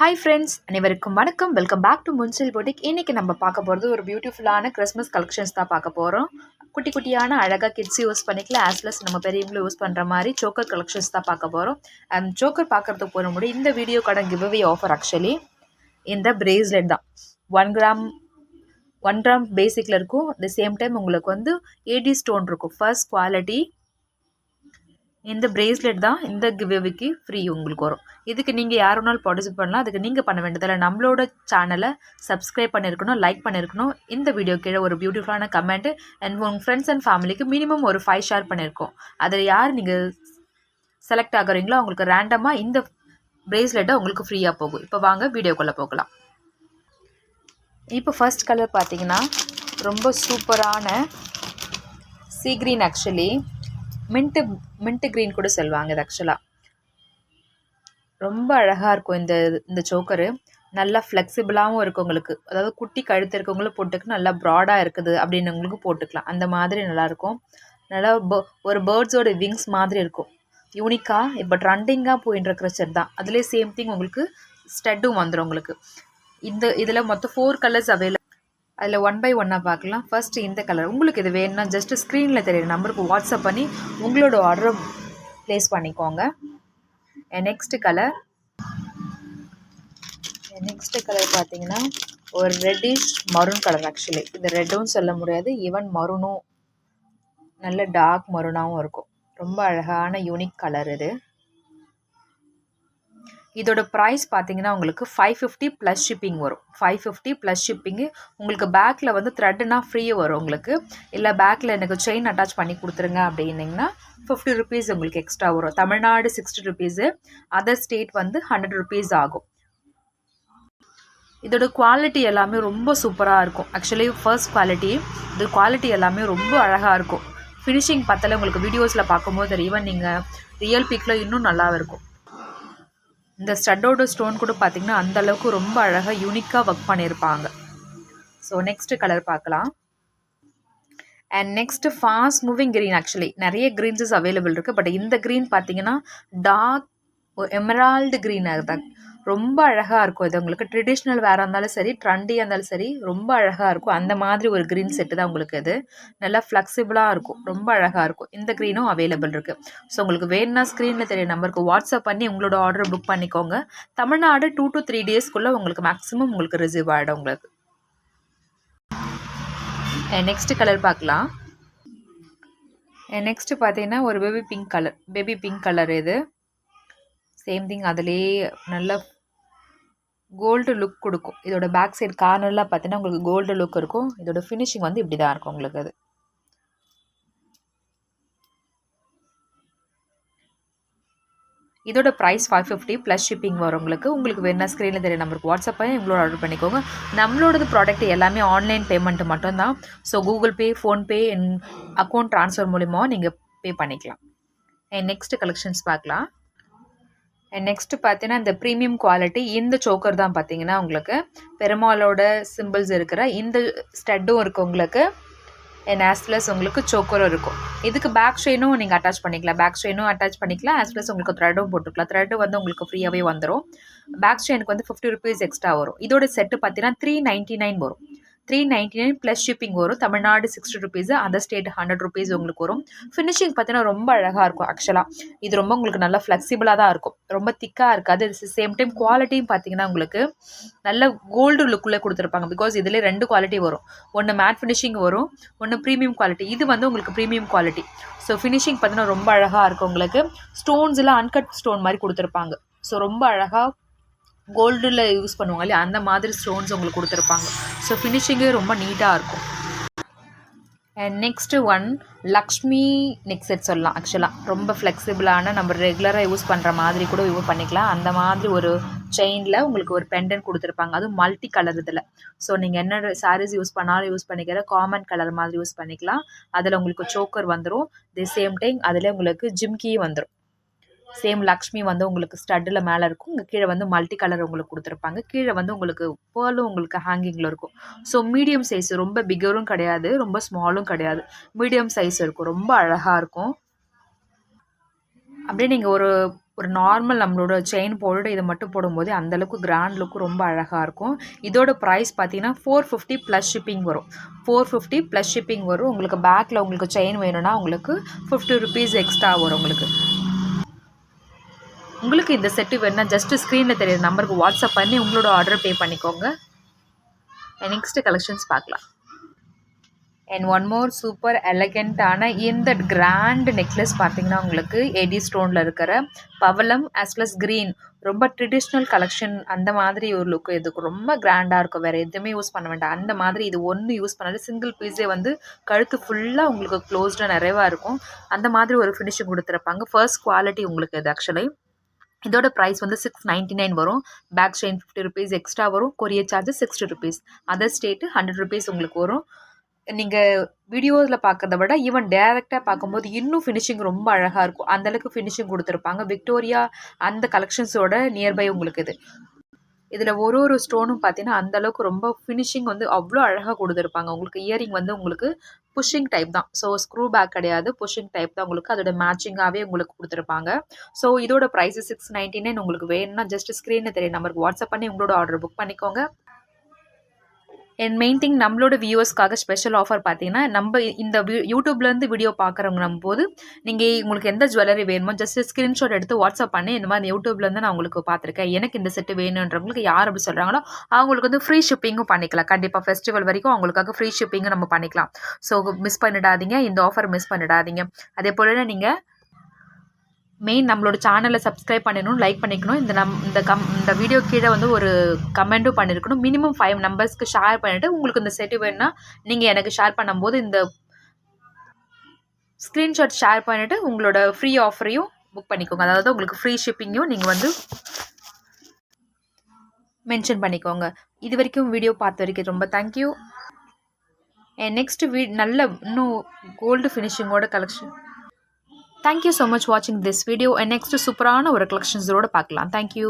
Hi friends அனைவருக்கும் வணக்கம். Welcome back to முன்சில் போட்டிக் இன்றைக்கி நம்ம பார்க்க போகிறது ஒரு பியூட்டிஃபுல்லான கிறிஸ்மஸ் கலெக்ஷன்ஸ் தான் பார்க்க போகிறோம் குட்டி குட்டியான அழகாக கிட்ஸ் யூஸ் பண்ணிக்கலாம் ஆஸ் ப்ளஸ் நம்ம பெரியவங்களும் யூஸ் பண்ணுற மாதிரி சோக்கர் கலெக்ஷன்ஸ் தான் பார்க்க போகிறோம் அண்ட் சோக்கர் பார்க்குறதுக்கு போகிற முடியும் இந்த வீடியோ கடன் கிவ்அவே ஆஃபர் ஆக்சுவலி இந்த பிரேஸ்லெட் தான். ஒன் கிராம் ஒன் கிராம் பேசிக்கில் இருக்கும். த சேம் டைம் உங்களுக்கு வந்து ஏடி ஸ்டோன் இருக்கும். ஃபர்ஸ்ட் குவாலிட்டி இந்த பிரேஸ்லெட் தான் இந்த கிவ்அவேக்கு ஃப்ரீ உங்களுக்கு வரும். இதுக்கு நீங்கள் யார் வேணாலும் பார்ட்டிசிபேட் பண்ணலாம். அதுக்கு நீங்கள் பண்ண வேண்டியதில்லை நம்மளோட சேனலை சப்ஸ்கிரைப் பண்ணியிருக்கணும் லைக் பண்ணியிருக்கணும் இந்த வீடியோ கீழே ஒரு பியூட்டிஃபுல்லான கமெண்ட்டு அண்ட் உங்கள் ஃப்ரெண்ட்ஸ் அண்ட் ஃபேமிலிக்கு மினிமம் ஒரு ஃபைவ் ஷேர் பண்ணியிருக்கோம் அதில் யார் நீங்கள் செலக்ட் ஆகுறீங்களோ அவங்களுக்கு ரேண்டமாக இந்த பிரேஸ்லெட்டை உங்களுக்கு ஃப்ரீயாக போகும். இப்போ வாங்க வீடியோக்குள்ளே போகலாம். இப்போ ஃபர்ஸ்ட் கலர் பார்த்தீங்கன்னா ரொம்ப சூப்பரான sea green actually mint mint green கூட சொல்லுவாங்க இது ஆக்சுவலாக ரொம்ப அழகாக இருக்கும் இந்த இந்த சோக்கரு நல்லா ஃப்ளெக்சிபிளாகவும் இருக்கும் உங்களுக்கு. அதாவது குட்டி கழுத்து இருக்கவங்களும் போட்டுக்க நல்லா ப்ராடாக இருக்குது அப்படின்னவங்களுக்கு போட்டுக்கலாம். அந்த மாதிரி நல்லாயிருக்கும் நல்லா ஒரு பேர்ட்ஸோட விங்ஸ் மாதிரி இருக்கும். யூனிக்காக இப்போ ட்ரெண்டிங்காக போயின்னு இருக்கிற செட் தான். அதுலேயே சேம் திங் உங்களுக்கு ஸ்டட்டும் வந்துடும் உங்களுக்கு. இந்த இதில் மொத்தம் ஃபோர் கலர்ஸ் அவைலபிள் அதில் ஒன் பை ஒன்னாக பார்க்கலாம். ஃபஸ்ட்டு இந்த கலர் உங்களுக்கு இது வேணும்னா ஜஸ்ட்டு ஸ்க்ரீனில் தெரியுற நம்பருக்கு வாட்ஸ்அப் பண்ணி உங்களோட ஆர்டரை ப்ளேஸ் பண்ணிக்கோங்க. நெக்ஸ்ட்டு கலர் நெக்ஸ்ட்டு கலர் பார்த்தீங்கன்னா ஒரு ரெட்டிஷ் மரூன் கலர் ஆக்சுவலி இது ரெட்டும் சொல்ல முடியாது. ஈவன் மருனும் நல்ல டார்க் மரூனாகவும் இருக்கும். ரொம்ப அழகான யூனிக் கலர் இது. இதோட ப்ரைஸ் பார்த்தீங்கன்னா உங்களுக்கு ஃபைவ் ஃபிஃப்டி ப்ளஸ் ஷிப்பிங் வரும். ஃபைவ் ஃபிஃப்டி ப்ளஸ் ஷிப்பிங்கு உங்களுக்கு பேக்கில் வந்து த்ரெட்டுனா ஃப்ரீ வரும் உங்களுக்கு. இல்லை பேக்கில் எனக்கு செயின் அட்டாச் பண்ணி கொடுத்துருங்க அப்படின்னிங்கன்னா ஃபிஃப்டி ருபீஸ் உங்களுக்கு எக்ஸ்ட்ரா வரும். Tamil Nadu sixty rupees other state வந்து ஹண்ட்ரட் ருபீஸ் ஆகும். இதோட குவாலிட்டி எல்லாமே ரொம்ப சூப்பராக இருக்கும். ஆக்சுவலி ஃபர்ஸ்ட் குவாலிட்டி இது குவாலிட்டி எல்லாமே ரொம்ப அழகாக இருக்கும். ஃபினிஷிங் பார்த்தாலே உங்களுக்கு வீடியோஸில் பார்க்கும்போது ஈவன் நீங்கள் ரியல் பிக்கில் இன்னும் நல்லா இருக்கும். இந்த ஸ்டட்டோட ஸ்டோன் கூட பார்த்திங்கன்னா அந்தளவுக்கு ரொம்ப அழகாக யூனிக்காக ஒர்க் பண்ணியிருப்பாங்க. ஸோ நெக்ஸ்ட்டு கலர் பார்க்கலாம். And next fast moving green actually நிறைய க்ரீன்ஸஸ் அவைலபிள் இருக்குது பட் இந்த க்ரீன் பார்த்தீங்கன்னா டார்க் எமரால்டு க்ரீனாக தான் ரொம்ப அழகாக இருக்கும். இது உங்களுக்கு ட்ரெடிஷ்னல் வேறு இருந்தாலும் சரி ட்ரெண்டியாக இருந்தாலும் சரி ரொம்ப அழகாக இருக்கும். அந்த மாதிரி ஒரு க்ரீன் செட்டு தான் உங்களுக்கு இது. நல்லா ஃப்ளெக்சிபிளாக இருக்கும். ரொம்ப அழகாக இருக்கும். இந்த க்ரீனும் அவைலபிள் இருக்குது ஸோ உங்களுக்கு வேணும்னா ஸ்க்ரீனில் தெரிய நம்பருக்கு வாட்ஸ்அப் பண்ணி உங்களோட ஆர்டர் புக் பண்ணிக்கோங்க. தமிழ்நாடு டூ டு த்ரீ டேஸ்க்குள்ளே உங்களுக்கு மேக்ஸிமம் உங்களுக்கு ரிசீவ் ஆகிடும் உங்களுக்கு. நெக்ஸ்ட்டு கலர் பார்க்கலாம். நெக்ஸ்ட்டு பார்த்தீங்கன்னா ஒரு baby pink colour baby pink colour இது. சேம் திங் அதிலே நல்ல கோல்டு லுக் கொடுக்கும். இதோட பேக் சைடு கார்னர்லாம் பார்த்தீங்கன்னா உங்களுக்கு கோல்டு லுக் இருக்கும். இதோட ஃபினிஷிங் வந்து இப்படி தான் இருக்கும் உங்களுக்கு அது. இதோட price five fifty plus shipping வரும் உங்களுக்கு. உங்களுக்கு வேணா ஸ்க்ரீனில் தெரிய நம்பருக்கு வாட்ஸ்அப் பண்ணி எங்களோட ஆர்டர் பண்ணிக்கோங்க. நம்மளோடது ப்ராடக்ட் எல்லாமே ஆன்லைன் பேமெண்ட் மட்டும்தான். So Google Pay PhonePe account transfer மூலிமா நீங்கள் பே பண்ணிக்கலாம். நெக்ஸ்ட் கலெக்ஷன்ஸ் பார்க்கலாம். அண்ட் நெக்ஸ்ட்டு பார்த்தீங்கன்னா இந்த ப்ரீமியம் குவாலிட்டி இந்த சோக்கர் தான் பார்த்தீங்கன்னா உங்களுக்கு பெருமாளோட சிம்பிள்ஸ் இருக்கிற இந்த ஸ்டட்டும் இருக்குது உங்களுக்கு. அண்ட் ஆஸ் ப்ளஸ் உங்களுக்கு சோக்கரும் இருக்கும். இதுக்கு பேக் செயினும் நீங்கள் அட்டாச் பண்ணிக்கலாம். பேக் செயினும் அட்டாச் பண்ணிக்கலாம். ஆஸ் ப்ளஸ் உங்களுக்கு த்ரெட்டும் போட்டுக்கலாம். த்ரெட்டு வந்து உங்களுக்கு ஃப்ரீயாகவே வந்துடும் பேக் செயினுக்கு வந்து ஃபிஃப்டி ருபீஸ் எக்ஸ்ட்ரா வரும். இதோட செட்டு பார்த்தீங்கன்னா த்ரீ நைன்ட்டி நைன் வரும். Three ninety nine plus shipping வரும். Tamil Nadu sixty rupees other state hundred rupees உங்களுக்கு வரும். ஃபினிஷிங் பார்த்தீங்கன்னா ரொம்ப அழகாக இருக்கும் ஆக்சுவலாக இது ரொம்ப உங்களுக்கு நல்லா ஃப்ளெக்சிபிளாக தான் இருக்கும். ரொம்ப திக்காக இருக்காது. சேம் டைம் குவாலிட்டியும் பார்த்தீங்கன்னா உங்களுக்கு நல்ல கோல்டு லுக்குள்ளே கொடுத்துருப்பாங்க. பிகாஸ் இதில் ரெண்டு குவாலிட்டி வரும். ஒன்று மேட் ஃபினிஷிங் வரும் ஒன்று ப்ரீமியம் குவாலிட்டி இது வந்து உங்களுக்கு ப்ரீமியம் குவாலிட்டி ஸோ ஃபினிஷிங் பார்த்தீங்கன்னா ரொம்ப அழகாக இருக்கும் உங்களுக்கு. ஸ்டோன்ஸ் எல்லாம் அன்கட் ஸ்டோன் மாதிரி கொடுத்துருப்பாங்க. ஸோ ரொம்ப அழகாக கோல்டில் யூஸ் பண்ணுவாங்க இல்லையா? அந்த மாதிரி ஸ்டோன்ஸ் உங்களுக்கு கொடுத்துருப்பாங்க. ஸோ ஃபினிஷிங்கே ரொம்ப நீட்டாக இருக்கும். And next one Lakshmi neck set சொல்லலாம் ஆக்சுவலாக ரொம்ப ஃப்ளெக்சிபிளான நம்ம ரெகுலராக யூஸ் பண்ணுற மாதிரி கூட யூஸ் பண்ணிக்கலாம். அந்த மாதிரி ஒரு செயினில் உங்களுக்கு ஒரு பெண்டன் கொடுத்துருப்பாங்க. அதுவும் மல்டி கலர் இதில் ஸோ நீங்கள் என்ன சாரீஸ் யூஸ் பண்ணாலும் யூஸ் பண்ணிக்கிற காமன் கலர் மாதிரி யூஸ் பண்ணிக்கலாம். அதில் உங்களுக்கு சோக்கர் வந்துடும் தி சேம் டைம் அதில் உங்களுக்கு ஜிம்கியும் வந்துடும் சேம் லக்ஷ்மி வந்து உங்களுக்கு ஸ்டட்டில் மேலே இருக்கும். இங்கே கீழே வந்து மல்டி கலர் உங்களுக்கு கொடுத்துருப்பாங்க. கீழே வந்து உங்களுக்கு பேர்லும் உங்களுக்கு ஹேங்கிங்கில் இருக்கும். ஸோ மீடியம் சைஸ் ரொம்ப பிகரும் கிடையாது. ரொம்ப ஸ்மாலும் கிடையாது. மீடியம் சைஸ் இருக்கும். ரொம்ப அழகாக இருக்கும். அப்படியே நீங்கள் ஒரு ஒரு நார்மல் நம்மளோட செயின் போல்டு இதை மட்டும் போடும்போது அந்தளவுக்கு கிராண்ட் லுக்கு ரொம்ப அழகாக இருக்கும். இதோட ப்ரைஸ் பார்த்தீங்கன்னா ஃபோர் ஃபிஃப்டி ப்ளஸ் ஷிப்பிங் வரும். ஃபோர் ஃபிஃப்டி ப்ளஸ் ஷிப்பிங் வரும். உங்களுக்கு பேக்கில் உங்களுக்கு செயின் வேணும்னா உங்களுக்கு ஃபிஃப்டி ருபீஸ் எக்ஸ்ட்ரா வரும் உங்களுக்கு. உங்களுக்கு இந்த செட்டு வேணுன்னா ஜஸ்ட்டு ஸ்க்ரீனில் தெரியுற நம்பருக்கு வாட்ஸ்அப் பண்ணி உங்களோட ஆர்டர் பே பண்ணிக்கோங்க. நெக்ஸ்ட்டு கலெக்ஷன்ஸ் பார்க்கலாம். அண்ட் ஒன் மோர் சூப்பர் எலகண்ட்டான இந்த கிராண்ட் நெக்லஸ் பார்த்தீங்கன்னா உங்களுக்கு எடி ஸ்டோனில் இருக்கிற பவளம் அஸ் ப்ளஸ் க்ரீன் ரொம்ப ட்ரெடிஷ்னல் கலெக்ஷன் அந்த மாதிரி ஒரு லுக் இதுக்கு ரொம்ப கிராண்டாக இருக்கும். வேறு எதுவுமே யூஸ் பண்ண வேண்டாம். அந்த மாதிரி இது ஒன்று யூஸ் பண்ணாது சிங்கிள் பீஸே வந்து கழுத்து ஃபுல்லாக உங்களுக்கு க்ளோஸ்டாக நிறைவாக இருக்கும். அந்த மாதிரி ஒரு ஃபினிஷிங் கொடுத்துருப்பாங்க. ஃபர்ஸ்ட் குவாலிட்டி உங்களுக்கு இது ஆக்சுவலி இதோட ப்ரைஸ் வந்து சிக்ஸ் நைன்ட்டி நைன் வரும். Back chain fifty rupees extra வரும். Courier charges sixty rupees other state hundred rupees உங்களுக்கு வரும். நீங்கள் வீடியோஸில் பார்க்குறத விட ஈவன் டேரெக்டாக பார்க்கும்போது இன்னும் ஃபினிஷிங் ரொம்ப அழகாக இருக்கும். அந்தளவுக்கு ஃபினிஷிங் கொடுத்துருப்பாங்க. விக்டோரியா அந்த கலெக்ஷன்ஸோட நியர்பை உங்களுக்கு இது. இதில் ஒரு ஒரு ஸ்டோனும் பார்த்தீங்கன்னா அந்தளவுக்கு ரொம்ப ஃபினிஷிங் வந்து அவ்வளோ அழகாக கொடுத்துருப்பாங்க. உங்களுக்கு இயரிங் வந்து உங்களுக்கு புஷ்ஷிங் டைப் தான். ஸோ ஸ்க்ரூ பேக் கிடையாது. புஷ்ஷிங் டைப் தான் உங்களுக்கு. அதோட மேட்சிங்காகவே உங்களுக்கு கொடுத்துருப்பாங்க. ஸோ இதோட ப்ரைஸ் சிக்ஸ் நைன்டி நைன் உங்களுக்கு வேணும்னா ஜஸ்ட் ஸ்க்ரீனில் தெரியும் நம்பருக்கு வாட்ஸ்அப் பண்ணி உங்களோட ஆர்டர் புக் பண்ணிக்கோங்க. என் மெயின் திங் நம்மளோட வியூவர்ஸ்க்காக ஸ்பெஷல் ஆஃபர் பார்த்தீங்கன்னா நம்ம இந்த யூடியூப்லேருந்து வீடியோ பார்க்குறவங்க நம்ம போது நீங்கள் உங்களுக்கு எந்த ஜுவல்லரி வேணுமோ ஜஸ்ட் ஸ்க்ரீன்ஷாட் எடுத்து வாட்ஸ்அப் பண்ணி இந்த மாதிரி யூடியூப்லேருந்து நான் உங்களுக்கு பார்த்துருக்கேன். எனக்கு இந்த செட்டு வேணுன்றவங்களுக்கு யார் அப்படி சொல்கிறாங்களோ அவங்களுக்கு வந்து ஃப்ரீ ஷிப்பிங்கும் பண்ணிக்கலாம். கண்டிப்பாக ஃபெஸ்டிவல் வரைக்கும் அவங்களுக்காக ஃப்ரீ ஷிப்பிங்கும் நம்ம பண்ணிக்கலாம். ஸோ மிஸ் பண்ணிடாதீங்க. இந்த ஆஃபர் மிஸ் பண்ணிடாதீங்க. அதே போல் நீங்கள் மெயின் நம்மளோட சேனலை சப்ஸ்கிரைப் பண்ணிடணும் லைக் பண்ணிக்கணும். இந்த நம் இந்த கம் இந்த வீடியோ கீழே வந்து ஒரு கமெண்ட்டும் பண்ணியிருக்கணும் மினிமம் ஃபைவ் நம்பர்ஸ்க்கு ஷேர் பண்ணிவிட்டு உங்களுக்கு இந்த செட்டு வேணும்னா நீங்கள் எனக்கு ஷேர் பண்ணும்போது இந்த ஸ்க்ரீன்ஷாட் ஷேர் பண்ணிவிட்டு உங்களோட ஃப்ரீ ஆஃபரையும் புக் பண்ணிக்கோங்க. அதாவது உங்களுக்கு ஃப்ரீ ஷிப்பிங்கும் நீங்கள் வந்து மென்ஷன் பண்ணிக்கோங்க. இது வரைக்கும் வீடியோ பார்த்த வரைக்கும் ரொம்ப தேங்க்யூ நெக்ஸ்ட் வீ நல்ல இன்னும் gold ஃபினிஷிங்கோட collection thank you so much வாட்சிங் திஸ் வீடியோ நெக்ஸ்ட் சூப்பரான ஒரு கலெக்ஷன்ஸோடு பார்க்கலாம். தேங்க்யூ